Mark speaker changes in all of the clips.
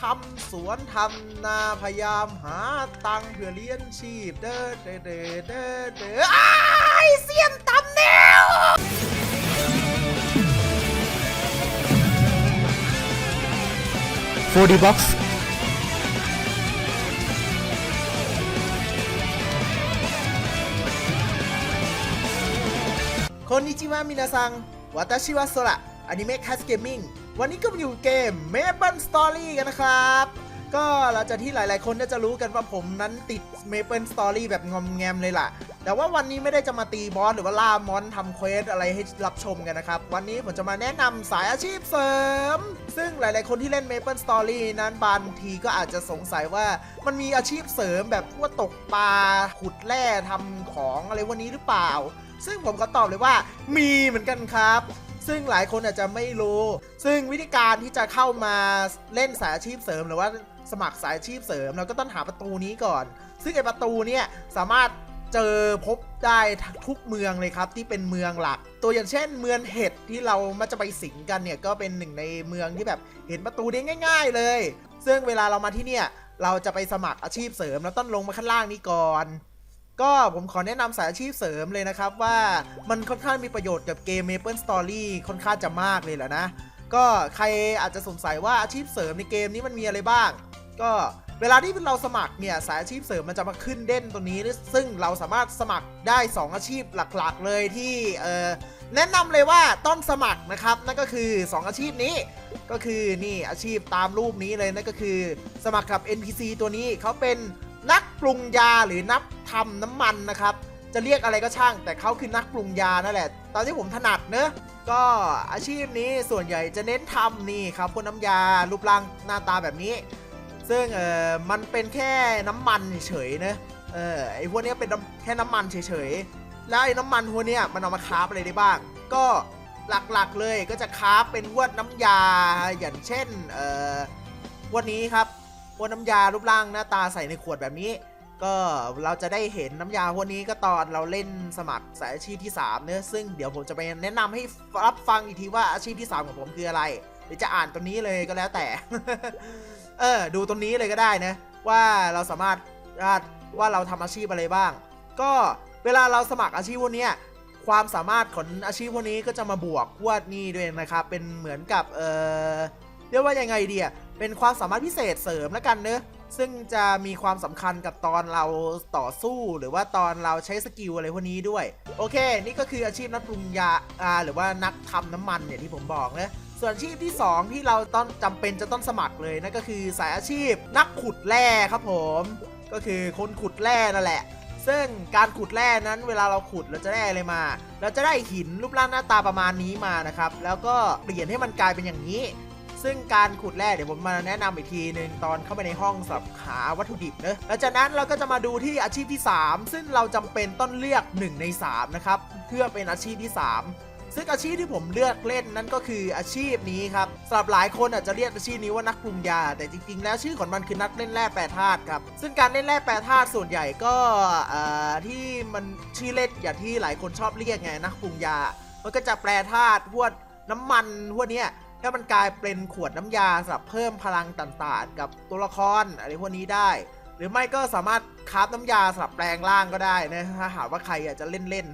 Speaker 1: ทำสวนทำนาพยายามหาตังค์เพื่อเลี้ยงชีพ เด้อเด้อเด้อเด้อเด้ออ้ายเสียนตำแนว
Speaker 2: 4D Box
Speaker 1: คนนิจิวะมินาซังวาตาชิวะโซระอนิเมะคัสเกมมิ่ง วันนี้ก็มาอยู่เกม Maple Story กันนะครับ ก็หลังจากที่หลายๆ คนน่าจะรู้กันว่าผมนั้นติด Maple Story แบบงอมแงมเลยล่ะ แต่ว่าวันนี้ไม่ได้จะมาตีบอสหรือว่าล่ามอนทำเควสอะไรให้รับชมกันนะครับ วันนี้ผมจะมาแนะนำสายอาชีพเสริม ซึ่งหลายๆ คนที่เล่น Maple Story นั้นบางทีก็อาจจะสงสัยว่ามันมีอาชีพเสริมแบบพวกตกปลาขุดแร่ทำของอะไรวันนี้หรือเปล่า ซึ่งผมก็ตอบเลยว่ามีเหมือนกันครับ ซึ่งหลายคนอาจจะไม่รู้ ซึ่งวิธีการที่จะเข้ามาเล่นสายอาชีพเสริม หรือว่าสมัครสายอาชีพเสริม เราก็ต้องหาประตูนี้ก่อน ซึ่งไอประตูเนี่ยสามารถเจอพบได้ทุกเมืองเลยครับที่เป็นเมืองหลัก ตัวอย่างเช่น เมืองเห็ดที่เรามาจะไปสิงกันเนี่ยก็เป็นหนึ่งในเมืองที่แบบเห็นประตูได้ง่าย ๆ เลย ซึ่งเวลาเรามาที่เนี่ยเราจะไปสมัครอาชีพเสริมเราต้องลงมาข้างล่างนี้ก่อน ก็ผมขอแนะนำสายอาชีพเสริมเลยนะครับว่ามันค่อนข้างมีประโยชน์กับเกม Maple Story ค่อนข้างจะมากเลยแหละนะ ก็ใครอาจจะสงสัยว่าอาชีพเสริมในเกมนี้มันมีอะไรบ้าง ก็เวลาที่เราสมัครเนี่ยสายอาชีพเสริมมันจะมาขึ้นเด่นตัวนี้ ซึ่งเราสามารถสมัครได้ 2 อาชีพหลักๆ เลยที่เออแนะนำเลยว่าต้องสมัครนะครับ นั่นก็คือ 2 อาชีพนี้ ก็คือนี่อาชีพตามรูปนี้เลยนั่นก็คือ สมัครกับ NPC ตัวนี้เขาเป็น นักปรุงยาหรือนักทำน้ำมันนะครับ จะเรียกอะไรก็ช่าง แต่เขาคือนักปรุงยานั่นแหละ ตอนที่ผมถนัดเนอะก็อาชีพนี้ส่วนใหญ่จะเน้นทำนี่ครับพวกน้ำยารูปร่างหน้าตาแบบนี้ ซึ่งเออมันเป็นแค่น้ำมันเฉยๆนะเออไอพวกนี้เป็นแค่น้ำมันเฉยๆแล้วไอ้น้ำมันพวกเนี้ยมันเอามาคาฟอะไรได้บ้าง ก็หลักๆเลยก็จะคาฟเป็นพวกน้ำยาอย่างเช่นเออวกนี้ครับ พวกน้ำยารูปร่างหน้าตาใส่ในขวดแบบนี้ ก็เราจะได้เห็นน้ำยาพวกนี้ก็ตอนเราเล่นสมัครสายอาชีพที่3เนอะซึ่งเดี๋ยวผมจะไปแนะนำให้รับฟังอีกทีว่าอาชีพที่ 3 ของผมคืออะไร หรือจะอ่านตัวนี้เลยก็แล้วแต่ เออ ดูตรงนี้เลยก็ได้นะ ว่าเราสามารถว่าเราทำอาชีพอะไรบ้าง ก็เวลาเราสมัครอาชีพพวกนี้ความสามารถของอาชีพพวกนี้ก็จะมาบวกพวกนี้ด้วยนะครับ เป็นเหมือนกับเออเรียกว่ายังไงดีอะ เป็นความสามารถพิเศษเสริมแล้วกันเนอะซึ่งจะมีความสำคัญกับตอนเราต่อสู้หรือว่าตอนเราใช้สกิลอะไรพวกนี้ด้วย โอเค นี่ก็คืออาชีพนักปรุงยาอ่าหรือว่านักทำน้ำมันเนี่ยที่ผมบอกนะส่วนอาชีพที่ 2 ที่เราต้องจำเป็นจะต้องสมัครเลยนั่นก็คือสายอาชีพนักขุดแร่ครับผม ก็คือคนขุดแร่นั่นแหละ ซึ่งการขุดแร่นั้นเวลาเราขุดเราจะได้อะไรมา เราจะได้หินรูปร่างหน้าตาประมาณนี้มานะครับ แล้วก็เปลี่ยนให้มันกลายเป็นอย่างนี้ ซึ่งการขุดแร่เดี๋ยวผมมาแนะนำอีกทีหนึ่งตอนเข้าไปในห้องสำหรับหาวัตถุดิบเนอะหลังจากนั้นเราก็จะมาดูที่อาชีพที่ 3 ซึ่งเราจำเป็นต้องเลือก 1 ใน 3 นะครับ เพื่อเป็นอาชีพที่ 3ซึ่งอาชีพที่ผมเลือกเล่นนั่นก็คืออาชีพนี้ครับสำหรับหลายคนอาจจะเรียกอาชีพนี้ว่านักปรุงยา แต่จริงๆ แล้วชื่อของมันคือนักเล่นแร่แปรธาตุครับ ซึ่งการเล่นแร่แปรธาตุส่วนใหญ่ก็ที่มันชื่อเล่นอย่างที่หลายคนชอบเรียกไงนักปรุงยา มันก็จะแปรธาตุพวกน้ำมันพวกเนี้ย ถ้ามันกลายเป็นขวดน้ำยาสำหรับเพิ่มพลังต่างๆ กับตัวละครอะไรพวกนี้ได้ หรือไม่ก็สามารถคราฟน้ำยาสำหรับแปลงร่างก็ได้นะถ้าหากว่าใครอยากจะเล่น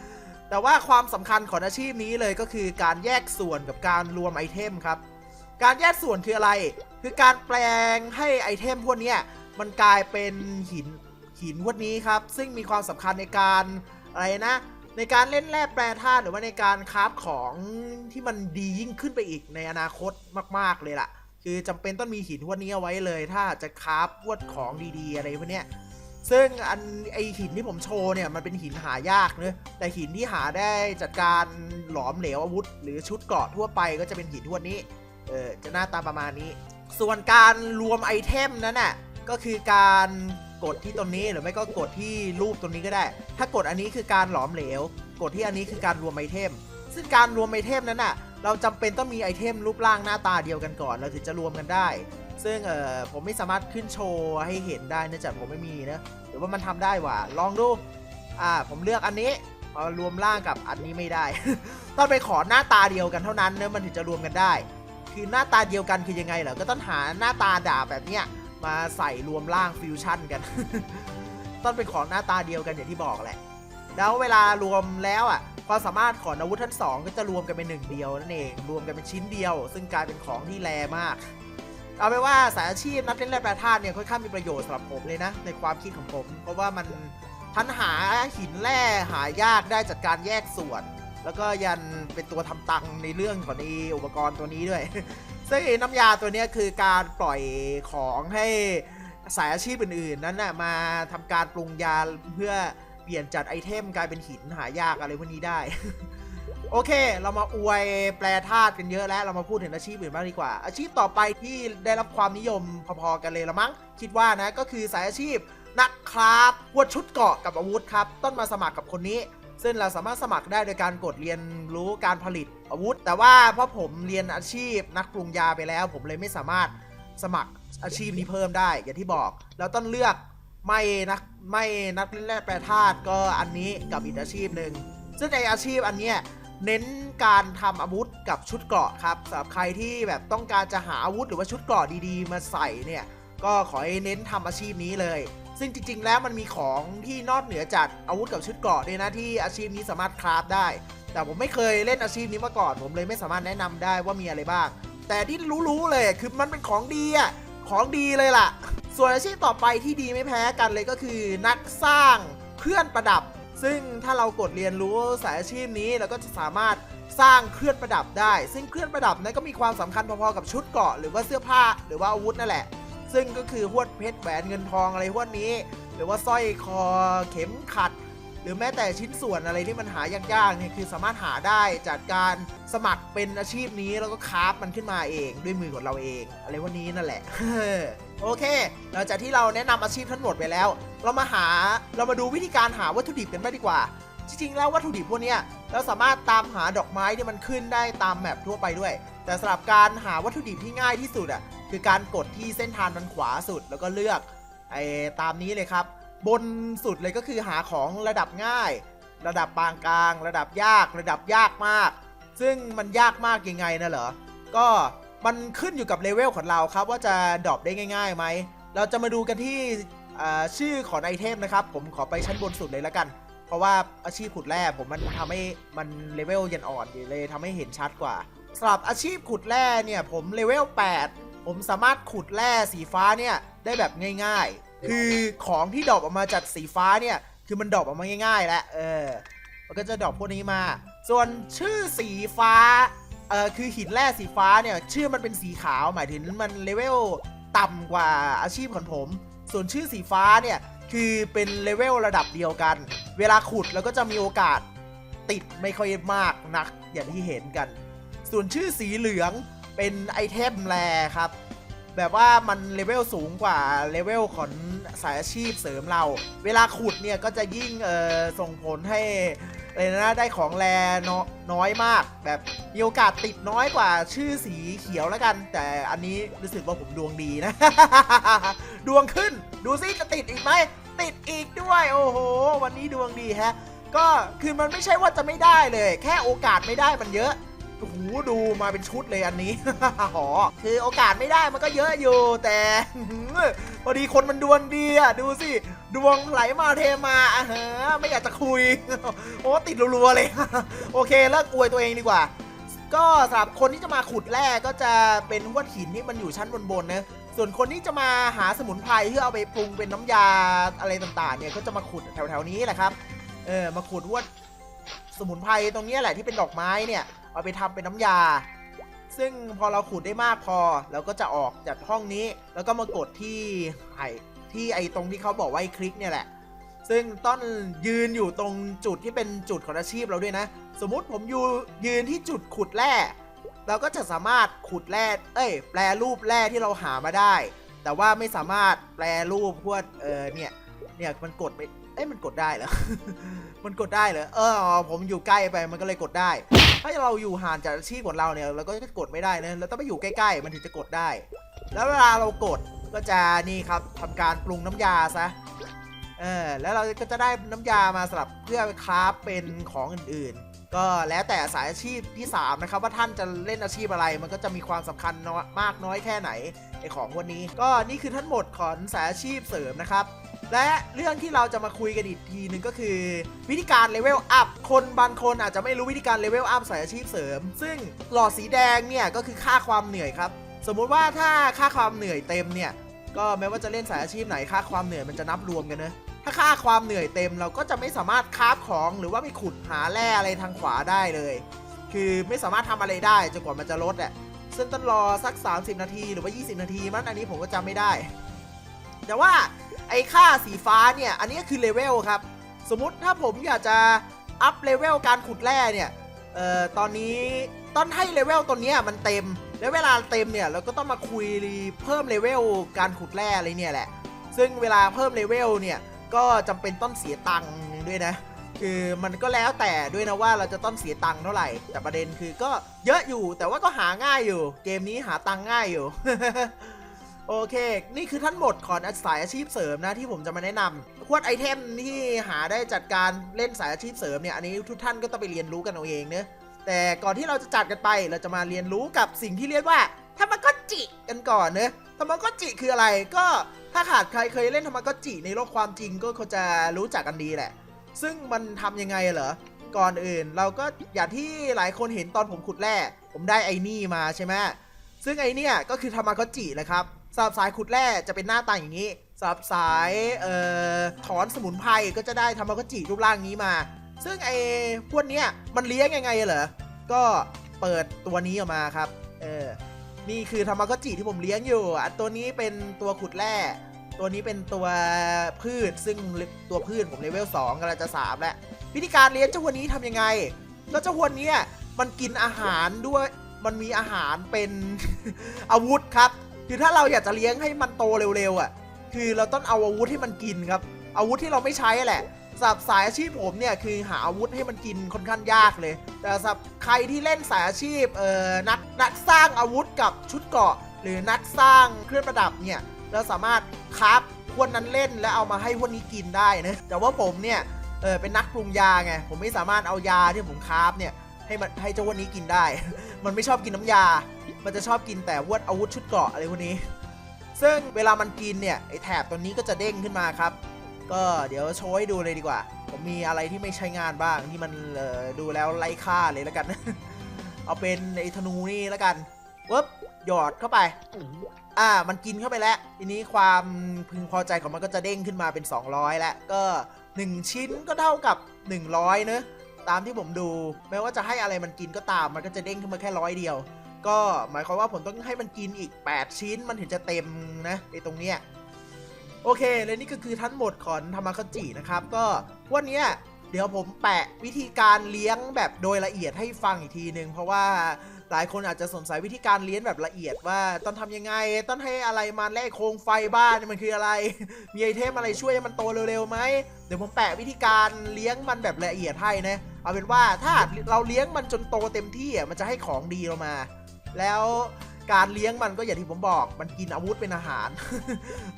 Speaker 1: ๆแต่ว่าความสำคัญของอาชีพนี้เลยก็คือการแยกส่วนกับการรวมไอเทมครับ การแยกส่วนคืออะไร คือการแปลงให้ไอเทมพวกนี้มันกลายเป็นหินหินพวกนี้ครับ ซึ่งมีความสำคัญในการอะไรนะ ในการเล่นแร่แปรธาตุหรือว่าในการคราฟของที่มันดียิ่งขึ้นไปอีกในอนาคตมาก ๆเลยล่ะ คือจำเป็นต้องมีหินพวกนี้เอาไว้เลย ถ้าจะคราฟพวกของดีๆ อะไรพวกเนี้ยซึ่งอันไอหินที่ผมโชว์เนี่ยมันเป็นหินหายากเนอะแต่หินที่หาได้จากการหลอมเหลวอาวุธ หรือชุดเกราะทั่วไปก็จะเป็นหินพวนี้ เออจะหน้าตาประมาณนี้ ส่วนการรวมไอเทมนั้นน่ะก็คือการ กดที่ตรงนี้หรือไม่ก็กดที่รูปตรงนี้ก็ได้ ถ้ากดอันนี้คือการหลอมเหลว กดที่อันนี้คือการรวมไอเทม ซึ่งการรวมไอเทมนั้นน่ะ เราจำเป็นต้องมีไอเทมรูปร่างหน้าตาเดียวกันก่อน เราถึงจะรวมกันได้ ซึ่งเออผมไม่สามารถขึ้นโชว์ให้เห็นได้เนื่องจากผมไม่มีนะหรือว่ามันทำได้ว่ะ ลองดู อ่า ผมเลือกอันนี้เอรวมร่างกับอันนี้ไม่ได้ ต้องไปขอหน้าตาเดียวกันเท่านั้นเนะมันถึงจะรวมกันได้ คือหน้าตาเดียวกันคือยังไงเหรอ ก็ต้องหาหน้าตาดาบแบบเนี้ย มาใส่รวมร่างฟิวชั่นกัน ต้องเป็นของหน้าตาเดียวกันอย่างที่บอกแหละ แล้วเวลารวมแล้วอะความสามารถของอาวุธทั้งสองก็จะรวมกันเป็นหนึ่งเดียวนั่นเองรวมกันเป็นชิ้นเดียว ซึ่งกลายเป็นของที่แรงมาก เอาไปนว่าสายอาชีพนักเล่นแร่แปรธาตุเนี่ยค่อนข้างมีประโยชน์สำหรับผมเลยนะ ในความคิดของผม เพราะว่ามันทันหาหินแร่หายากได้จากการแยกส่วน แล้วก็ยันเป็นตัวทำตังค์ในเรื่องของอุปกรณ์ตัวนี้ด้วย ซึ่งน้ำยาตัวนี้คือการปล่อยของให้สายอาชีพอื่นๆ นั้นน่ะมาทำการปรุงยาเพื่อเปลี่ยนจากไอเทมกลายเป็นหินหายากอะไรพวกนี้ได้ โอเค เรามาอวยแปลธาตุกันเยอะแล้วเรามาพูดถึงอาชีพอื่นบ้างดีกว่า อาชีพต่อไปที่ได้รับความนิยมพอๆกันเลยละมั้งคิดว่านะก็คือสายอาชีพนักคราฟวดชุดเกาะกับอาวุธครับ ต้นมาสมัครกับคนนี้ ซึ่งเราสามารถสมัครได้โดยการกดเรียนรู้การผลิตอาวุธ แต่ว่าเพราะผมเรียนอาชีพนักปรุงยาไปแล้ว ผมเลยไม่สามารถสมัครอาชีพนี้เพิ่มได้ อย่างที่บอก เราต้องเลือกไม่นักไม่นักเล่นแร่แปรธาตุก็อันนี้กับอีกอาชีพหนึ่งซึ่งในอาชีพอันเนี้ยเน้นการทำอาวุธกับชุดเกราะครับสำหรับใครที่แบบต้องการจะหาอาวุธหรือว่าชุดเกราะดีๆ มาใส่เนี่ยก็ขอให้เน้นทำอาชีพนี้เลย ซึ่งจริง ๆ แล้วมันมีของที่นอกเหนือจากอาวุธกับชุดเกราะเด้วยนะที่อาชีพนี้สามารถคราฟได้ แต่ผมไม่เคยเล่นอาชีพนี้มาก่อน ผมเลยไม่สามารถแนะนำได้ว่ามีอะไรบ้าง แต่ที่รู้ๆเลยคือมันเป็นของดีอะของดีเลยล่ะ ส่วนอาชีพต่อไปที่ดีไม่แพ้กันเลยก็คือนักสร้างเครื่องประดับ ซึ่งถ้าเรากดเรียนรู้สายอาชีพนี้เราก็จะสามารถสร้างเครื่องประดับได้ ซึ่งเครื่องประดับนั้นก็มีความสำคัญพอๆกับชุดเกราะหรือว่าเสื้อผ้าหรือว่าอาวุธนั่นแหละ ซึ่งก็คือหวดเพชรแหวนเงินทองอะไรพวกนี้ หรือว่าสร้อยคอเข็มขัด หรือแม้แต่ชิ้นส่วนอะไรที่มันหายากๆเนี่ยคือสามารถหาได้จากการสมัครเป็นอาชีพนี้แล้วก็คราฟมันขึ้นมาเองด้วยมือของเราเอง อะไรวกนี้นั่นแหละโอเค หลังจากที่เราแนะนำอาชีพทั้งหมดไปแล้ว เรามาหาเรามาดูวิธีการหาวัตถุดิบกันบ้างดีกว่า จริงๆ แล้ววัตถุดิบพวกนี้เราสามารถตามหาดอกไม้ที่มันขึ้นได้ตามแมปทั่วไปด้วย แต่สำหรับการหาวัตถุดิบที่ง่ายที่สุดอะ คือการกดที่เส้นทางด้านขวาสุดแล้วก็เลือกไอ้ตามนี้เลยครับ บนสุดเลยก็คือหาของระดับง่าย ระดับปานกลาง ระดับยาก ระดับยากมาก ซึ่งมันยากมากยังไงนะเหรอ ก็มันขึ้นอยู่กับเลเวลของเราครับ ว่าจะดรอปได้ง่ายๆไหม เราจะมาดูกันที่ชื่อของไอเทมนะครับ ผมขอไปชั้นบนสุดเลยแล้วกัน เพราะว่าอาชีพขุดแร่ผมมันทำให้มันเลเวลยันอ่อนอยู่เลยทำให้เห็นชัดกว่าสำหรับอาชีพขุดแร่เนี่ยผมเลเวล8 ผมสามารถขุดแร่สีฟ้าเนี่ยได้แบบง่ายๆ คือของที่ดรอปออกมาจากสีฟ้าเนี่ย คือมันดรอปออกมาง่ายๆ แล้วเออ มันก็จะดรอปพวกนี้มา ส่วนชื่อสีฟ้า เออคือหินแร่สีฟ้าเนี่ย ชื่อมันเป็นสีขาว หมายถึงมันเลเวลต่ำกว่าอาชีพของผม ส่วนชื่อสีฟ้าเนี่ย คือเป็นเลเวลระดับเดียวกัน เวลาขุดแล้วก็จะมีโอกาสติดไม่ค่อยมากนักอย่างที่เห็นกัน ส่วนชื่อสีเหลือง เป็นไอเทมแรครับ แบบว่ามันเลเวลสูงกว่าเลเวลของสายอาชีพเสริมเรา เวลาขุดเนี่ยก็จะยิ่งเอ่อส่งผลให้เลยนะได้ของแรนน้อยมาก แบบมีโอกาสติดน้อยกว่าชื่อสีเขียวแล้วกัน แต่อันนี้รู้สึกว่าผมดวงดีนะ ดวงขึ้น ดูซิจะติดอีกไหม ติดอีกด้วย โอ้โห วันนี้ดวงดีฮะ ก็คือมันไม่ใช่ว่าจะไม่ได้เลย แค่โอกาสไม่ได้มันเยอะ โอ้โหดูมาเป็นชุดเลยอันนี้หอคือโอกาสไม่ได้มันก็เยอะอยู่ แต่พอดีคนมันดวงดีอะดูสิ ดวงไหลมาเทมาอะฮะไม่อยากจะคุย โอ้ติดรัวๆเลย โอเคเลิกอวยตัวเองดีกว่า ก็สำหรับคนที่จะมาขุดแร่ก็จะเป็นหวหินที่มันอยู่ชั้นบนๆนะส่วนคนที่จะมาหาสมุนไพรเพื่อเอาไปปรุงเป็นน้ำยาอะไรต่างๆ เนี่ยก็จะมาขุดแถวๆนี้แหละครับ เออมาขุดหวดสมุนไพรตรงนี้แหละที่เป็นดอกไม้เนี่ย เอาไปทำเป็นน้ำยา ซึ่งพอเราขุดได้มากพอเราก็จะออกจากห้องนี้ แล้วก็มากดที่ไอที่ไอตรงที่เขาบอกว่าไอ้คลิกเนี่ยแหละ ซึ่งต้นยืนอยู่ตรงจุดที่เป็นจุดของอาชีพเราด้วยนะ สมมุติผมอยู่ยืนที่จุดขุดแร่เราก็จะสามารถขุดแร่ เอ้ย แปลรูปแร่ที่เราหามาได้ แต่ว่าไม่สามารถแปลรูปพวกเออเนี่ย เนี่ยมันกดไม่ เอ้ยมันกดได้เหรอ มันกดได้เหรอ เออ ผมอยู่ใกล้ไปมันก็เลยกดได้ ถ้าเราอยู่ห่างจากอาชีพของเราเนี่ยเราก็จะกดไม่ได้นะ เราต้องไปอยู่ใกล้ๆ มันถึงจะกดได้ แล้วเวลาเรากดก็จะนี่ครับทำการปรุงน้ำยาซะ เออ แล้วเราก็จะได้น้ำยามาสำหรับเพื่อคราฟเป็นของอื่นๆ ก็แล้วแต่สายอาชีพที่ 3 นะครับ ว่าท่านจะเล่นอาชีพอะไร มันก็จะมีความสำคัญมากน้อยแค่ไหนไอของวันนี้ ก็นี่คือทั้งหมดของสายอาชีพเสริมนะครับ และเรื่องที่เราจะมาคุยกันอีกทีหนึ่งก็คือ วิธีการเลเวลอัพคนบางคนอาจจะไม่รู้วิธีการเลเวลอัพสายอาชีพเสริม ซึ่งหลอดสีแดงเนี่ยก็คือค่าความเหนื่อยครับ สมมุติว่าถ้าค่าความเหนื่อยเต็มเนี่ยก็แม้ว่าจะเล่นสายอาชีพไหนค่าความเหนื่อยมันจะนับรวมกันเนอะถ้าค่าความเหนื่อยเต็มเราก็จะไม่สามารถคาฟของหรือว่าไปขุดหาแร่อะไรทางขวาได้เลย คือไม่สามารถทำอะไรได้จนกว่ามันจะลดอะซึ่งต้องรอสัก 30 นาทีหรือว่า 20 นาทีมั้งอันนี้ผมก็จำไม่ได้ แต่ว่า ไอ้ค่าสีฟ้าเนี่ย อันนี้คือเลเวลครับ สมมุติถ้าผมอยากจะอัพเลเวลการขุดแร่เนี่ย เอ่อ ตอนนี้ต้องให้เลเวลตัวเนี้ยมันเต็ม แล้วเวลาเต็มเนี่ยเราก็ต้องมาคุยเพิ่มเลเวลการขุดแร่อะไรเนี่ยแหละ ซึ่งเวลาเพิ่มเลเวลเนี่ยก็จำเป็นต้องเสียตังค์ด้วยนะ คือมันก็แล้วแต่ด้วยนะว่าเราจะต้องเสียตังค์เท่าไหร่ แต่ประเด็นคือก็เยอะอยู่แต่ว่าก็หาง่ายอยู่ เกมนี้หาตังค์ง่ายอยู่ โอเค นี่คือทั้งหมดของสายอาชีพเสริมนะที่ผมจะมาแนะนำพวกไอเทมที่หาได้จัดการเล่นสายอาชีพเสริมเนี่ย อันนี้ทุกท่านก็ต้องไปเรียนรู้กันเอาเองเนอะแต่ก่อนที่เราจะจัดกันไป เราจะมาเรียนรู้กับสิ่งที่เรียกว่าธรรมก็จิกันก่อนเนอะธรรมก็จิคืออะไร ก็ถ้าขาดใครเคยเล่นธรรมก็จิในโลกความจริงก็คงจะรู้จักกันดีแหละ ซึ่งมันทำยังไงเหรอ ก่อนอื่นเราก็อย่างที่หลายคนเห็นตอนผมขุดแร่ ผมได้ไอ้นี่มาใช่ไหมซึ่งไอเนี่ยก็คือธรรมากจินะครับ สำหรับสายขุดแร่จะเป็นหน้าตาอย่างนี้สำหรับสายเอ่อถอนสมุนไพรก็จะได้ธรรมากจิรูปร่างนี้มา ซึ่งไอพวกเนี้ยมันเลี้ยงยังไงเหรอ ก็เปิดตัวนี้ออกมาครับ เออ นี่คือธรรมากจิที่ผมเลี้ยงอยู่อันตัวนี้เป็นตัวขุดแร่ ตัวนี้เป็นตัวพืช ซึ่งตัวพืชผมเลเวล2กำลังจะ 3 แล้ว วิธีการเลี้ยงเจ้าวัวนี้ทำยังไงก็เจ้าวัวนี้มันกินอาหารด้วย มันมีอาหารเป็นอาวุธครับ คือถ้าเราอยากจะเลี้ยงให้มันโตเร็วๆอะ คือเราต้องเอาอาวุธให้มันกินครับ อาวุธที่เราไม่ใช้แหละสำหรับสายอาชีพผมเนี่ยคือหาอาวุธให้มันกินค่อนข้างยากเลย แต่สำหรับใครที่เล่นสายอาชีพเอ่อนักนักสร้างอาวุธกับชุดเกราะ หรือนักสร้างเครื่องประดับเนี่ยเราสามารถคราฟพวกนั้นเล่นแล้วเอามาให้พวกนี้กินได้นะแต่ว่าผมเนี่ยเออเป็นนักปรุงยาไงผมไม่สามารถเอายาที่ผมคราฟเนี่ยให้มันให้เจ้าพวกนี้กินได้ มันไม่ชอบกินน้ำยา มันจะชอบกินแต่วกอาวุธชุดเกราะอะไรพวกนี้ ซึ่งเวลามันกินเนี่ยไอแถบตัวนี้ก็จะเด้งขึ้นมาครับ ก็เดี๋ยวโชว์ให้ดูเลยดีกว่า ผมมีอะไรที่ไม่ใช้งานบ้างที่มันดูแล้วไร้ค่าเลยแล้วกัน เอาเป็นไอธนูนี่แล้วกันวึบหยอดเข้าไป อ่า มันกินเข้าไปแล้ว ทีนี้ความพึงพอใจของมันก็จะเด้งขึ้นมาเป็น 200 แล้ว ก็ 1 ชิ้นก็เท่ากับ 100เนอะ ตามที่ผมดู แม้ว่าจะให้อะไรมันกินก็ตาม มันก็จะเด้งขึ้นมาแค่ร้อยเดียว ก็หมายความว่าผมต้องให้มันกินอีก 8 ชิ้นมันถึงจะเต็มนะไอตรงเนี้ยโอเค และนี่ก็คือทั้งหมดของธรรมคจินะครับ ก็วันนี้เดี๋ยวผมแปะวิธีการเลี้ยงแบบโดยละเอียดให้ฟังอีกทีหนึ่งเพราะว่าหลายคนอาจจะสงสัยวิธีการเลี้ยงแบบละเอียดว่าต้องทำยังไง ต้องให้อะไรมาแลกโครงไฟบ้านนี่มันคืออะไร มีไอเทมอะไรช่วยให้มันโตเร็วๆไหมเดี๋ยวผมแปะวิธีการเลี้ยงมันแบบละเอียดให้นะ เอาเป็นว่าถ้าเราเลี้ยงมันจนโตเต็มที่อะมันจะให้ของดีเรามา แล้วการเลี้ยงมันก็อย่างที่ผมบอก มันกินอาวุธเป็นอาหาร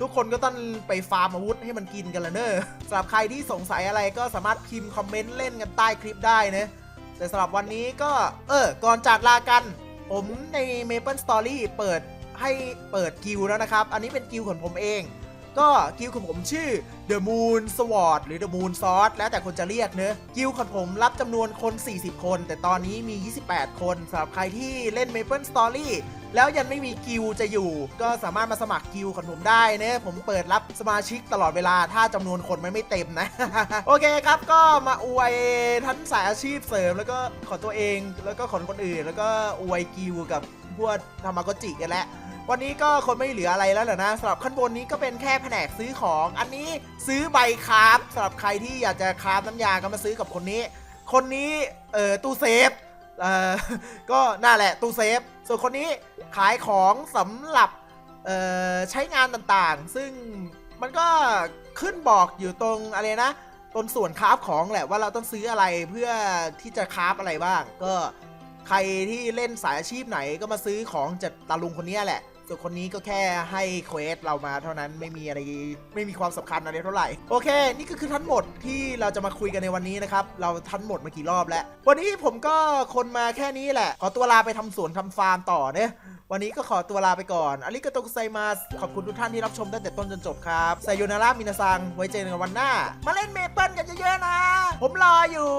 Speaker 1: ทุกคนก็ต้องไปฟาร์มอาวุธให้มันกินกันละเนอะสำหรับใครที่สงสัยอะไรก็สามารถพิมพ์คอมเมนต์เล่นกันใต้คลิปได้นะแต่สำหรับวันนี้ก็เออก่อนจากลากัน ผมใน Maple Story เปิดให้เปิดกิลแล้วนะครับ อันนี้เป็นกิลของผมเอง ก็กิลของผมชื่อ The Moon Sword หรือ The Moon Sword แล้วแต่คนจะเรียกเนอะกิลของผมรับจำนวนคน 40 คน แต่ตอนนี้มี 28 คนสำหรับใครที่เล่น Maple Story แล้วยังไม่มีกิลจะอยู่ ก็สามารถมาสมัครกิลของผมได้เนะผมเปิดรับสมาชิกตลอดเวลาถ้าจำนวนคนมันไม่เต็มนะ โอเคครับก็มาอวยทั้งสายอาชีพเสริม แล้วก็ขอตัวเองแล้วก็ขอคนอื่น แล้วก็อวยกิลกับพวกธรรมากจิกันแหล้ว วันนี้ก็คนไม่เหลืออะไรแล้วเหรอนะสำหรับขั้นบนนี้ก็เป็นแค่แผนกซื้อของ อันนี้ซื้อใบคราฟสำหรับใครที่อยากจะคราฟน้ำยาก็มาซื้อกับคนนี้ คนนี้เอ่อตู้เซฟเอ่อก็น่าแหละตู้เซฟ ส่วนคนนี้ขายของสำหรับเอ่อใช้งานต่างๆ ซึ่งมันก็ขึ้นบอกอยู่ตรงอะไรนะตรงส่วนคราฟของแหละว่าเราต้องซื้ออะไรเพื่อที่จะคราฟอะไรบ้าง ก็ใครที่เล่นสายอาชีพไหนก็มาซื้อของจากตาลุงคนนี้แหละ ส่วนคนนี้ก็แค่ให้เควสเรามาเท่านั้นไม่มีอะไรไม่มีความสำคัญอะไรเท่าไหร่ โอเค นี่ก็คือทั้งหมดที่เราจะมาคุยกันในวันนี้นะครับ เราทั้งหมดมากี่รอบแล้ว วันนี้ผมก็คนมาแค่นี้แหละ ขอตัวลาไปทำสวนทำฟาร์มต่อเนี่ยวันนี้ก็ขอตัวลาไปก่อนอาริกาโตกไซมาสขอบคุณทุกท่านที่รับชมตั้งแต่ต้นจนจบครับไซโยนารามินาซังไว้เจอกันวันหน้า มาเล่นเมเปิลกันเยอะๆนะ ผมรออยู่